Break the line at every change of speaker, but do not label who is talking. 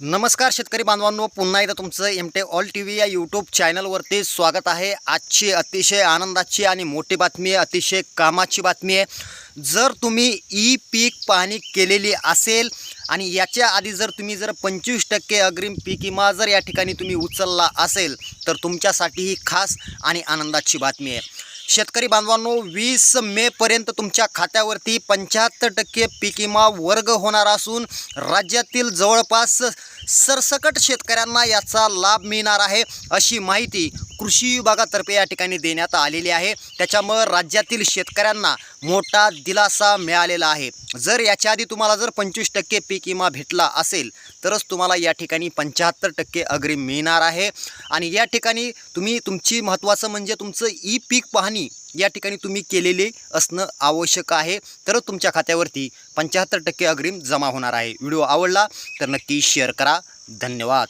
नमस्कार शेतकरी बांधवांनो पुन्हा एकदा तुमचं M T all T V या यूट्यूब चॅनलवरती स्वागत आहे. आजची अतिशय आनंदाची आणि मोठी बातमी आहे अतिशय कामाची बातमी आहे. जर तुम्ही ई पीक पाहणी केलेली असेल आणि याच्या आधी जर तुम्ही जर पंचवीस टक्के अग्रिम पीक विमा जर या ठिकाणी तुम्ही उचलला असेल तर तुमच्यासाठी ही खास आणि आनंदाची बातमी आहे. शेतकरी बांधवांनो वीस मेपर्यंत तुमच्या खात्यावरती पंच्याहत्तर टक्के पीक विमा वर्ग होणार असून राज्यातील जवळपास सरसकट शेतकऱ्यांना याचा लाभ मिळणार आहे अशी माहिती कृषी विभागातर्फे या ठिकाणी देण्यात आलेली आहे. त्याच्यामुळं राज्यातील शेतकऱ्यांना मोठा दिलासा मिळालेला आहे. जर याच्या आधी तुम्हाला जर पंचवीस टक्के पीक विमा भेटला असेल तरच तुम्हाला या ठिकाणी पंच्याहत्तर टक्के अग्रिम मिळणार आहे. आणि या ठिकाणी तुम्ही तुमची महत्त्वाचं म्हणजे तुमचं ई पीक पाहणी या ठिकाणी तुम्ही केलेली असणं आवश्यक आहे. तरच तुमच्या खात्यावरती पंच्याहत्तर टक्के अग्रिम जमा होणार आहे. व्हिडिओ आवडला तर नक्की शेअर करा. धन्यवाद.